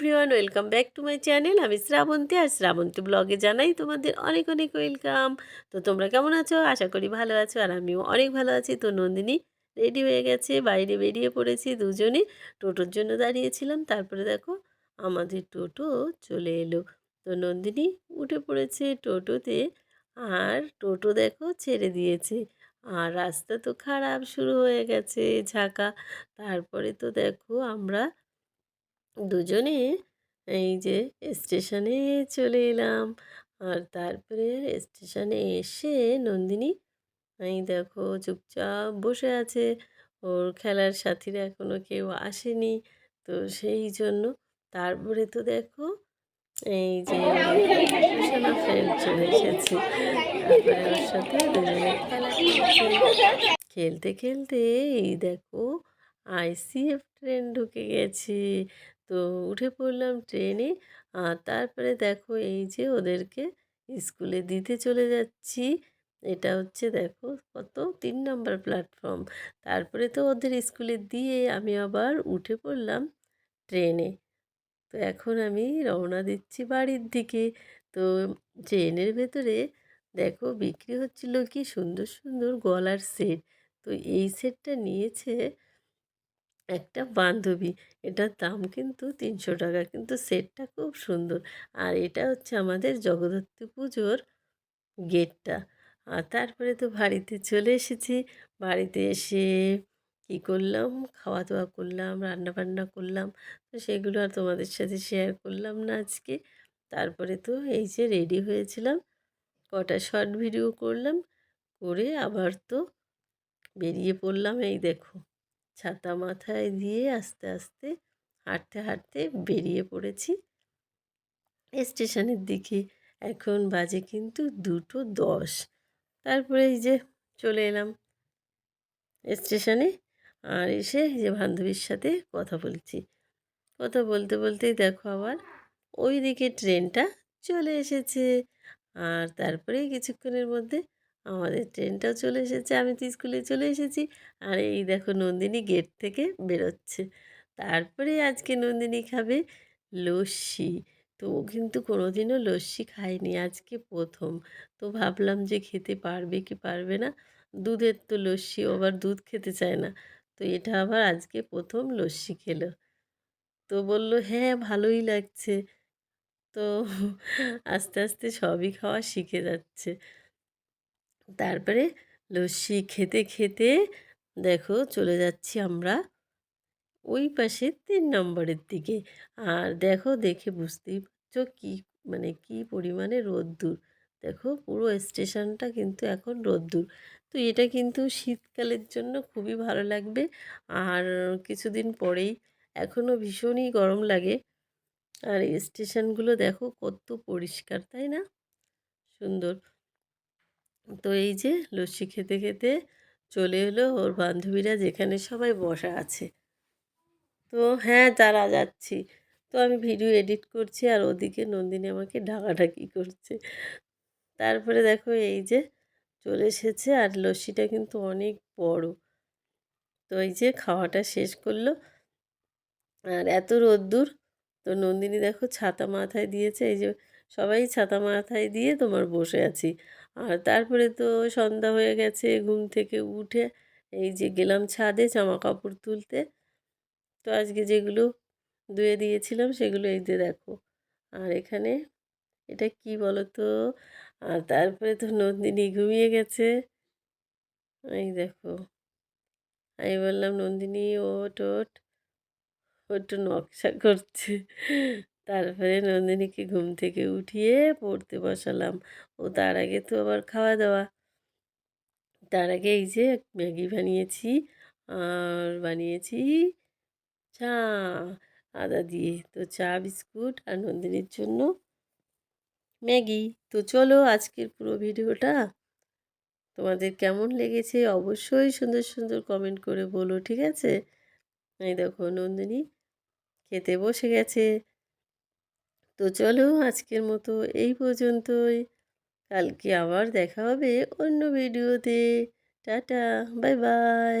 Everyone welcome back to my channel আমি শ্রাবন্তী, আর শ্রাবন্তী ব্লগে জানাই তোমাদের অনেক অনেক ওয়েলকাম তো তোমরা কেমন আছো? আশা করি ভালো আছো, আর আমিও অনেক ভালো আছি। তো নন্দিনী রেডি হয়ে গেছে, বাইরে বেরিয়ে পড়েছি দুজনে। টোটোর জন্য দাঁড়িয়েছিলাম, তারপরে দেখো আমাদের টোটো চলে এলো। তো নন্দিনী উঠে পড়েছে টোটোতে, আর টোটো দেখো ছেড়ে দিয়েছে। আর রাস্তা তো খারাপ শুরু হয়ে গেছে ঝাঁকা। তারপরে তো দেখো আমরা দুজনে এই যে স্টেশনে চলে এলাম। আর তারপরে স্টেশনে এসে নন্দিনী, এই দেখো চুপচাপ বসে আছে। ওর খেলার সাথীরা এখনও কেউ আসেনি। তো সেই জন্য তারপরে তো দেখো এই যে টুশনা ফ্রেন্ড চলে এসেছে। তারপরে ওর সাথে খেলা খেলতে খেলতে, এই দেখো আইসিএফ ট্রেন ঢুকে গেছে। তো উঠে পড়লাম ট্রেনে। আর তারপরে দেখো এই যে ওদেরকে স্কুলে দিতে চলে যাচ্ছি। এটা হচ্ছে দেখো কত? তিন নম্বর প্ল্যাটফর্ম। তারপরে তো ওদের স্কুলে দিয়ে আমি আবার উঠে পড়লাম ট্রেনে। তো এখন আমি রওনা দিচ্ছি বাড়ির দিকে। তো ট্রেনের ভেতরে দেখো বিক্রি হচ্ছিল কি সুন্দর সুন্দর গলার সেট। তো এই সেটটা নিয়েছে একটা বান্ধবী। এটার দাম কিন্তু তিনশো টাকা। কিন্তু সেটটা খুব সুন্দর। আর এটা হচ্ছে আমাদের জগদ্ধাত্রী পুজোর গেটটা। আর তারপরে তো বাড়িতে চলে এসেছি। বাড়িতে এসে কী করলাম? খাওয়া দাওয়া করলাম রান্না বান্না করলাম। তো সেগুলো আর তোমাদের সাথে শেয়ার করলাম না আজকে। তারপরে তো এই যে রেডি হয়েছিলাম। কটা শর্ট ভিডিও করলাম। করে আবার তো বেরিয়ে পড়লাম। এই দেখো। ছাতা মাথায় দিয়ে আস্তে আস্তে হাঁটতে হাঁটতে বেরিয়ে পড়েছি। স্টেশনের দিকে এখন বাজে কিন্তু দুটো দশ। তারপরে এই যে চলে এলাম স্টেশনে আর এসে যে বান্ধবীর সাথে কথা বলছি। কথা বলতে, বলতেই দেখো আবার ওই দিকে ট্রেনটা চলে এসেছে। আর তারপরে কিছুক্ষণের মধ্যে আমাদের ট্রেনটাও চলে এসেছে, আমি তো স্কুলে চলে এসেছি। আর এই দেখো নন্দিনী গেট থেকে বেরোচ্ছে। তারপরে আজকে নন্দিনী খাবে লস্যি। তো ও কিন্তু কোনোদিনও লস্যি খায়নি, আজকে প্রথম। তো ভাবলাম যে খেতে পারবে কি পারবে না? দুধের তো লস্যি, ও আবার দুধ খেতে চায় না। তো এটা আবার আজকে প্রথম লস্যি খেলো। তো বলল হ্যাঁ ভালোই লাগছে। তো আস্তে আস্তে সবই খাওয়া শিখে যাচ্ছে। তারপরে লস্যি খেতে খেতে দেখো চলে যাচ্ছি আমরা ওই পাশে তিন নম্বরের দিকে। আর দেখো দেখে বুঝতেই পারছ কী মানে কী পরিমাণে রোদ্দুর। দেখো পুরো স্টেশনটা কিন্তু এখন রোদ্দুর। তো এটা কিন্তু শীতকালের জন্য খুবই ভালো লাগবে। আর কিছুদিন পরেই এখনও ভীষণই গরম লাগে। আর স্টেশনগুলো দেখো কত পরিষ্কার, তাই না? সুন্দর। তো এই যে লস্যি খেতে খেতে চলে এলো ওর বান্ধবীরা যেখানে সবাই বসা আছে। তো হ্যাঁ তারা যাচ্ছি। তো আমি ভিডিও এডিট করছি আর ওদিকে নন্দিনী আমাকে ঢাকাঢাকি করছে। তারপরে দেখো এই যে চলে এসেছে আর লস্যিটা কিন্তু অনেক বড়। তো এই যে খাওয়াটা শেষ করল। আর এত রোদ্দুর, তো নন্দিনী দেখো ছাতা মাথায় দিয়েছে, এই যে সবাই ছাতা মাথায় দিয়ে তোমার বসে আছি। আর তারপরে তো সন্ধ্যা হয়ে গেছে, ঘুম থেকে উঠে এই যে গেলাম ছাদে জামা কাপড় তুলতে। তো আজকে যেগুলো ধুয়ে দিয়েছিলাম সেগুলো এই যে দেখো। আর এখানে এটা কি বলো তো আর তারপরে তো নন্দিনী ঘুমিয়ে গেছে। এই দেখো, আমি বললাম, নন্দিনী ওট ওট একটু নকশা করছে। তারপরে নন্দিনীকে ঘুম থেকে উঠিয়ে পড়তে বসালাম। ও তার আগে তো আবার খাওয়া দাওয়া। তার আগে এই যে ম্যাগি বানিয়েছি আর বানিয়েছি চা, আদা দিয়ে। তো চা, বিস্কুট আর নন্দিনীর জন্য ম্যাগি। তো চলো আজকের পুরো ভিডিওটা তোমাদের কেমন লেগেছে অবশ্যই সুন্দর সুন্দর কমেন্ট করে বলো, ঠিক আছে? এই দেখো নন্দিনী খেতে বসে গেছে। তো চলো আজকের মতো এই পর্যন্তই। কালকে আবার দেখা হবে অন্য ভিডিওতে টাটা বাই বাই